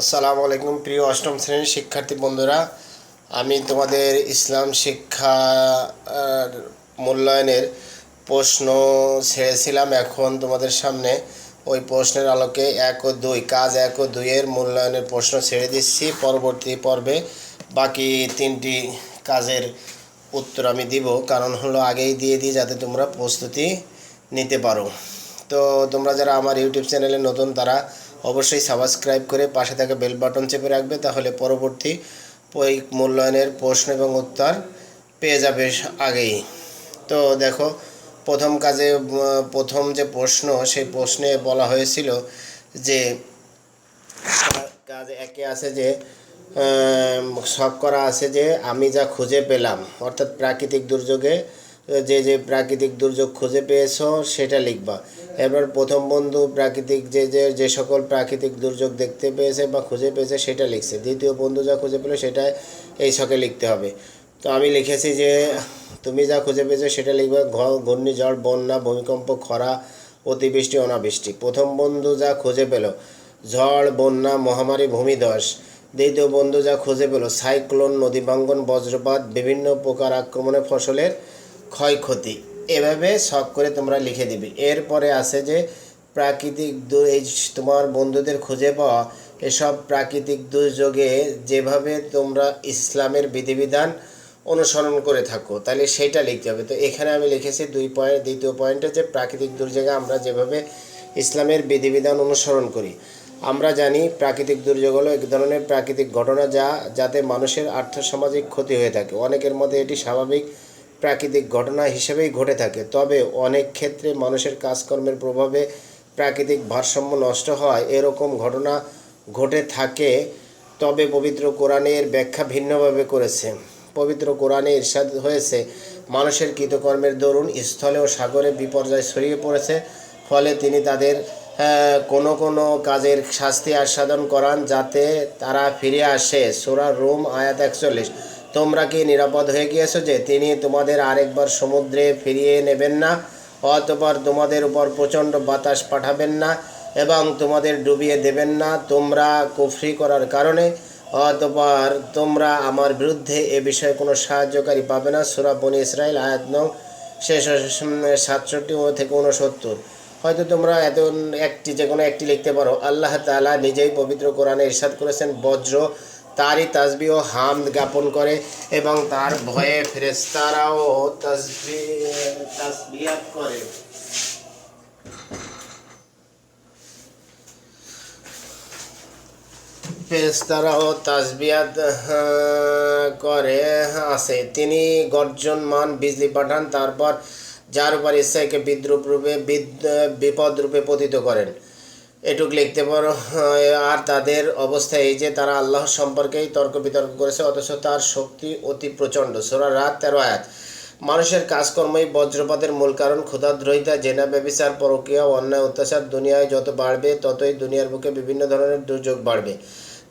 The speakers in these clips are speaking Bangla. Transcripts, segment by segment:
আসসালামু আলাইকুম প্রিয় অষ্টম শ্রেণির শিক্ষার্থী বন্ধুরা। আমি তোমাদের ইসলাম শিক্ষা মূল্যায়নের প্রশ্ন ছেড়েছিলাম এখন তোমাদের সামনে। ওই প্রশ্নের আলোকে এক ও দুই, কাজ এক ও দুইয়ের মূল্যায়নের প্রশ্ন ছেড়ে দিচ্ছি। পরবর্তী পর্বে বাকি তিনটি কাজের উত্তর আমি দিব। কারণ হলো আগেই দিয়ে দিই যাতে তোমরা প্রস্তুতি নিতে পারো। তো তোমরা যারা আমার ইউটিউব চ্যানেলে নতুন তারা অবশ্যই সাবস্ক্রাইব করে পাশে থাকা বেল বাটন চেপে রাখবে, তাহলে পরবর্তী মূল্যায়নের প্রশ্ন এবং উত্তর পেয়ে যাবে আগেই। তো দেখো, প্রথম কাজে, প্রথম যে প্রশ্ন, সেই প্রশ্নে বলা হয়েছিল যে, কাজ একে আছে যে শখ করা আছে যে, আমি যা খুঁজে পেলাম, অর্থাৎ প্রাকৃতিক দুর্যোগে, যে যে প্রাকৃতিক দুর্যোগ খুঁজে পেয়েছ, সেটা লিখবা। এবার প্রথম বন্ধু প্রাকৃতিক যে যে যে সকল প্রাকৃতিক দুর্যোগ দেখতে পেয়েছে বা খুঁজে পেয়েছে সেটা লিখছে। দ্বিতীয় বন্ধু যা খুঁজে পেল সেটা এই ছকে লিখতে হবে। তো আমি লিখেছি যে, তুমি যা খুঁজে পেয়েছ সেটা লিখবে ঘূর্ণিঝড়, বন্যা, ভূমিকম্প, খরা, অতিবৃষ্টি, অনাবৃষ্টি। প্রথম বন্ধু যা খুঁজে পেল, ঝড়, বন্যা, মহামারী, ভূমিধস। দ্বিতীয় বন্ধু যা খুঁজে পেল, সাইক্লোন নদী ভাঙ্গন বজ্রপাত, বিভিন্ন প্রকার আক্রমণে ফসলের ক্ষয়ক্ষতি। এভাবে শখ করে তোমরা লিখে দিবে। এরপরে আছে যে প্রাকৃতিক এই তোমার বন্ধুদের খুঁজে পাওয়া, এসব প্রাকৃতিক দুর্যোগে যেভাবে তোমরা ইসলামের বিধিবিধান অনুসরণ করে থাকো, তাহলে সেইটা লিখতে হবে। তো এখানে আমি লিখেছি দুই পয়েন্ট, দ্বিতীয় পয়েন্টে যে প্রাকৃতিক দুর্যোগে আমরা যেভাবে ইসলামের বিধিবিধান অনুসরণ করি। আমরা জানি প্রাকৃতিক দুর্যোগ হলো এক ধরনের প্রাকৃতিক ঘটনা যা যাতে মানুষের আর্থসামাজিক ক্ষতি হয়ে থাকে। অনেকের মধ্যে এটি স্বাভাবিক প্রাকৃতিক ঘটনা হিসেবেই ঘটে থাকে। তবে অনেক ক্ষেত্রে মানুষের কাজকর্মের প্রভাবে প্রাকৃতিক ভারসাম্য নষ্ট হয়, এরকম ঘটনা ঘটে থাকে। তবে পবিত্র কোরআনের ব্যাখ্যা ভিন্নভাবে করেছে। পবিত্র কোরআনে ইরশাদ হয়েছে, মানুষের কৃতকর্মের দরুন স্থলে ও সাগরে বিপর্যয় ছড়িয়ে পড়েছে, ফলে তিনি তাদের কোনো কোনো কাজের শাস্তি আস্বাদন করান যাতে তারা ফিরে আসে। সোরা রোম আয়াত একচল্লিশ। তোমরা কি নিরাপদ হয়ে গিয়েছো যে তিনি তোমাদের আরেকবার সমুদ্রে ফিরিয়ে নেবেন না? অতপর তোমাদের উপর প্রচণ্ড বাতাস পাঠাবেন না এবং তোমাদের ডুবিয়ে দেবেন না। তোমরা কুফরি করার কারণে। অতপর তোমরা আমার বিরুদ্ধে এ বিষয়ে কোনো সাহায্যকারী পাবে না। সুরা বনি ইসরায়েল আয়াত নং শেষ, সাতষট্টি থেকে উনসত্তর হয়তো তোমরা এত একটি যে কোনো একটি লিখতে পারো। আল্লাহ তাআলা নিজেই পবিত্র কোরআনে ইরশাদ করেছেন, বজ্র তারই তাসবি ও হাম জ্ঞাপন করে এবং তার ভয়ে ফেরেস্তারাও তাসবি তাসবিয়াত করে। ফেরেস্তারাও তাসবিয়াত আহ, করে আছে। তিনি গর্জনমান বিজলি পাঠান তারপর যার উপর ইচ্ছাকে বিদ্রুপ রূপে বিপদ রূপে পতিত করেন। এটুক লিখতে পারো। আর তাদের অবস্থা এই যে, তারা আল্লাহ সম্পর্কেই তর্ক বিতর্ক করেছে, অথচ তার শক্তি অতি প্রচণ্ড। সোরা রাত তেরো আয়াত। মানুষের কাজকর্মই বজ্রপাতের মূল কারণ। ক্ষুধাদ্রোহিতা, জেনা, ব্যবিচার পরকীয়া অন্যায়, অত্যাচার, দুনিয়ায় যত বাড়বে, ততই দুনিয়ার বুকে বিভিন্ন ধরনের দুর্যোগ বাড়বে।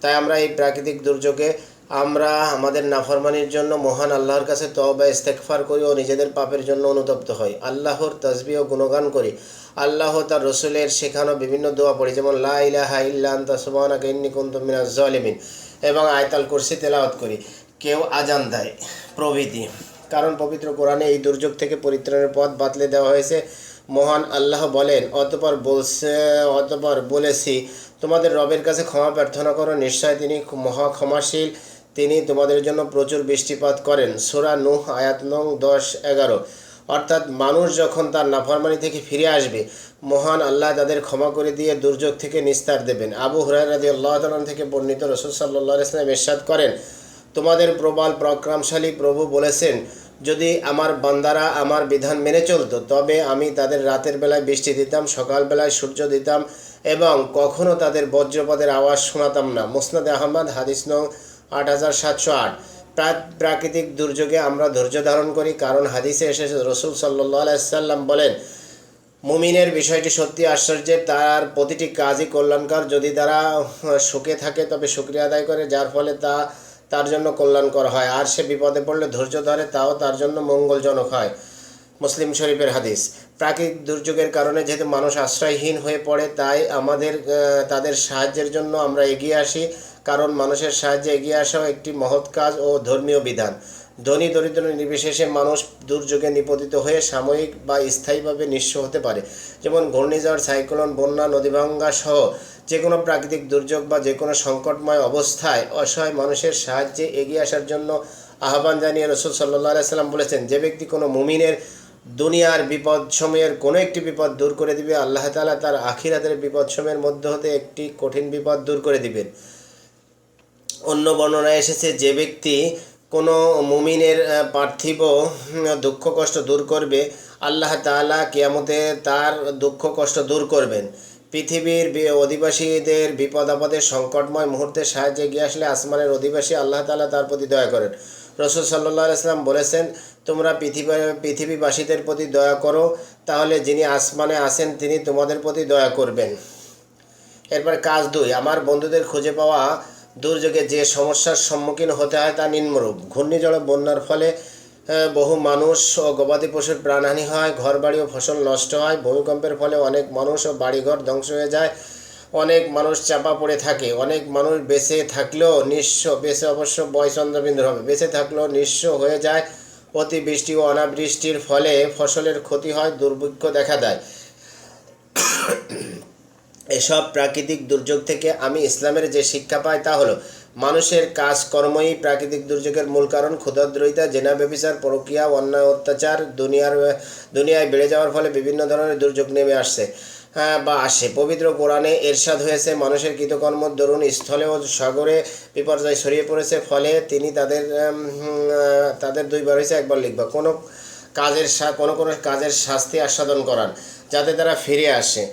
তাই আমরা এই প্রাকৃতিক দুর্যোগে আমরা আমাদের নাফরমানির জন্য মহান আল্লাহর কাছে তওবা ইস্তেকফার করি ও নিজেদের পাপের জন্য অনুতপ্ত হই। আল্লাহর তসবি ও গুণগান করি। আল্লাহ তার রসুলের শেখানো বিভিন্ন দোয়া পড়ি, যেমন, লা ইলাহা ইল্লা আনতা সুবহানাকা ইন্নী কুনতু মিনাজ জালিমিন এবং আয়তাল কুরসি তেলাওয়াত করি। কেউ আজান দেয় প্রভৃতি। কারণ পবিত্র কোরআনে এই দুর্যোগ থেকে পরিত্রাণের পথ বাতলে দেওয়া হয়েছে। মহান আল্লাহ বলেন, অতপর বলছে, অতপর বলেছি, তোমাদের রবের কাছে ক্ষমা প্রার্থনা করো। নিশ্চয় তিনি মহা ক্ষমাশীল। তিনি তোমাদের জন্য প্রচুর বৃষ্টিপাত করেন। সোরা নুহ, আয়াত নং দশ, এগারো। অর্থাৎ মানুষ যখন তার নাফরমানি থেকে ফিরে আসবে, মহান আল্লাহ তাদের ক্ষমা করে দিয়ে দুর্যোগ থেকে নিস্তার দেবেন। আবু হুরাই রাজি আল্লাহ থেকে বর্ণিত রসুল সাল্লাহ ইসলাম এরশাদ করেন, তোমাদের প্রবাল পরাক্রমশালী প্রভু বলেছেন, যদি আমার বান্দারা আমার বিধান মেনে চলতো, তবে আমি তাদের রাতের বেলায় বৃষ্টি দিতাম, সকালবেলায় সূর্য দিতাম এবং কখনো তাদের বজ্রপাতের আওয়াজ শোনাতাম না। মুসনাদ আহমদ, হাদিস নং আট হাজার সাতশো আট। প্রাকৃতিক দুর্যোগে আমরা ধৈর্য ধারণ করি, কারণ হাদিসে এসেছে, রসুল সাল্লাহ আলাইসাল্লাম বলেন, মুমিনের বিষয়টি সত্যি আশ্চর্যের, তার প্রতিটি কাজই কল্যাণকর। যদি তারা সুখে থাকে, তবে শুক্রিয়া আদায় করে, যার ফলে তা, তার জন্য কল্যাণকর হয়। আর সে বিপদে পড়লে ধৈর্য ধরে, তাও তার জন্য মঙ্গলজনক হয়। মুসলিম শরীফের হাদিস, প্রাকৃতিক দুর্যোগের কারণে যেহেতু মানুষ আশ্রয়হীন হয়ে পড়ে, তাই আমাদের তাদের সাহায্যের জন্য আমরা এগিয়ে আসি। কারণ মানুষের সাহায্যে এগিয়ে আসাও একটি মহৎ কাজ ও ধর্মীয় বিধান। ধনী দরিদ্র নির্বিশেষে মানুষ দুর্যোগে নিপতিত হয়ে সাময়িক বা স্থায়ীভাবে নিঃস্ব হতে পারে। যেমন ঘূর্ণিঝড়, সাইক্লোন, বন্যা, নদীভাঙ্গা সহ যে কোনো প্রাকৃতিক দুর্যোগ বা যে কোনো সংকটময় অবস্থায় অসহায় মানুষের সাহায্যে এগিয়ে আসার জন্য আহ্বান জানিয়ে রসুল সাল্লাহ সাল্লাম বলেছেন, যে ব্যক্তি কোনো মুমিনের দুনিয়ার বিপদ সময়ের কোনো একটি বিপদ দূর করে দিবে, আল্লাহ তালা তার আখিরাতের বিপদ সময়ের মধ্যে হতে একটি কঠিন বিপদ দূর করে দিবেন। অন্য বর্ণনায় এসেছে যে ব্যক্তি কোনো মুমিনের পার্থিব দুঃখ কষ্ট দূর করবে, আল্লাহ তাআলা কিয়ামতে তার দুঃখ কষ্ট দূর করবেন। পৃথিবীর অধিবাসীদের বিপদ আপদের সংকটময় মুহূর্তে সাহায্যে গিয়ে আসলে আসমানের অধিবাসী আল্লাহ তাআলা তার প্রতি দয়া করেন। রসুল সাল্লাহ ইসলাম বলেছেন, তোমরা পৃথিবী পৃথিবীবাসীদের প্রতি দয়া করো, তাহলে যিনি আসমানে আসেন তিনি তোমাদের প্রতি দয়া করবেন। এরপর কাজ দুই, আমার বন্ধুদের খুঁজে পাওয়া দুর্যোগে যে সমস্যার সম্মুখীন হতে হয় তা নিম্নরূপ। ঘূর্ণিঝড় বন্যার ফলে বহু মানুষ ও গবাদি পশুর প্রাণহানি হয়, ঘরবাড়ি ও ফসল নষ্ট হয়, ভূমিকম্পের ফলে অনেক মানুষ ও বাড়িঘর ধ্বংস হয়ে যায়, অনেক মানুষ চাপা পড়ে থাকে, অনেক মানুষ বেঁচে থাকলেও নিঃস্ব, বেঁচে অবশ্য বয় চন্দ্রবিন্দুর হবে, বেঁচে থাকলেও নিঃস্ব হয়ে যায় অতিবৃষ্টি ও অনাবৃষ্টির ফলে ফসলের ক্ষতি হয়, দুর্ভিক্ষ দেখা দেয়। এসব প্রাকৃতিক দুর্যোগ থেকে আমি ইসলামের যে শিক্ষা পাই তা হলো মানুষের কাজকর্মই প্রাকৃতিক দুর্যোগের মূল কারণ। ক্ষুদ্রদ্রোহিতা জেনা ব্যবিচার প্রক্রিয়া অন্যায় অত্যাচার দুনিয়ার দুনিয়ায় বেড়ে যাওয়ার ফলে বিভিন্ন ধরনের দুর্যোগ নেমে আসছে হ্যাঁ, বা আসে। পবিত্র কোরআনে এরশাদ হয়েছে মানুষের কৃতকর্ম দরুন স্থলে ও সাগরে বিপর্যয় ছড়িয়ে পড়েছে ফলে তিনি তাদের তাদের দুইবার হয়েছে একবার লিখবা। কোনো কাজের কোনো কোনো কাজের শাস্তি আস্বাদন করান যাতে তারা ফিরে আসে।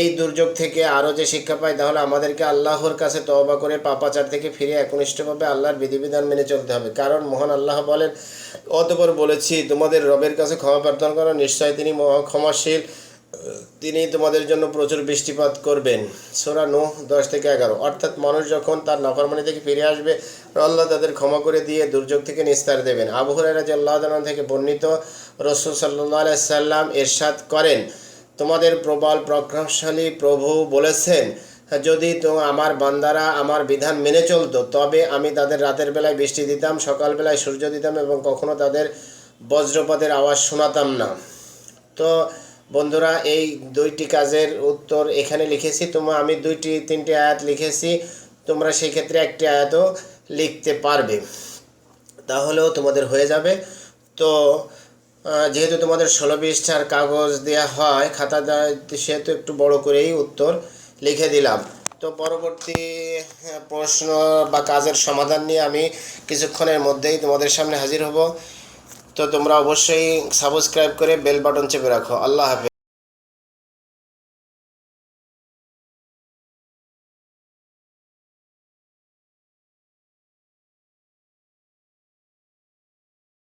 এই দুর্যোগ থেকে আরও যে শিক্ষা পায়, তাহলে আমাদেরকে আল্লাহর কাছে তওবা করে পাপাচার থেকে ফিরে একনিষ্ঠভাবে আল্লাহর বিধিবিধান মেনে চলতে হবে। কারণ মহান আল্লাহ বলেন, অতপর বলেছি, তোমাদের রবের কাছে ক্ষমা প্রার্থনা করো, নিশ্চয় তিনি ক্ষমাশীল, তিনি তোমাদের জন্য প্রচুর বৃষ্টিপাত করবেন। সোরা নো দশ থেকে এগারো। অর্থাৎ মানুষ যখন তার নাফরমানি থেকে ফিরে আসবে, আল্লাহ তাদের ক্ষমা করে দিয়ে দুর্যোগ থেকে নিস্তার দেবেন। আবু হুরায়রা আল্লাহ থেকে বর্ণিত রসুল সাল্লাহ সাল্লাম এরশাদ করেন তোমাদের প্রবল প্রজ্ঞাশালী প্রভু বলেছেন। যদি তো আমার বান্দারা আমার বিধান মেনে চলতো, তবে আমি তাদের রাতের বেলায় বৃষ্টি দিতাম, সকালবেলায় সূর্য দিতাম এবং কখনো তাদের বজ্রপাতের আওয়াজ শোনাতাম না। তো বন্ধুরা, এই দুইটি কাজের উত্তর এখানে লিখেছি। তোমরা আমি দুইটি, তিনটি আয়াত লিখেছি। তোমরা সেই ক্ষেত্রে একটি আয়াতও লিখতে পারবে। তাহলেও তোমাদের হয়ে যাবে। তো যেহেতু তোমাদের ষোলো পৃষ্ঠার কাগজ দেওয়া হয়, খাতা দেওয়া সেহেতু একটু বড় করেই উত্তর লিখে দিলাম। তো পরবর্তী প্রশ্ন বা কাজের সমাধান নিয়ে আমি কিছুক্ষণের মধ্যেই তোমাদের সামনে হাজির হব। তো তোমরা অবশ্যই সাবস্ক্রাইব করে বেল বাটন চেপে রাখো। আল্লাহ হাফেজ।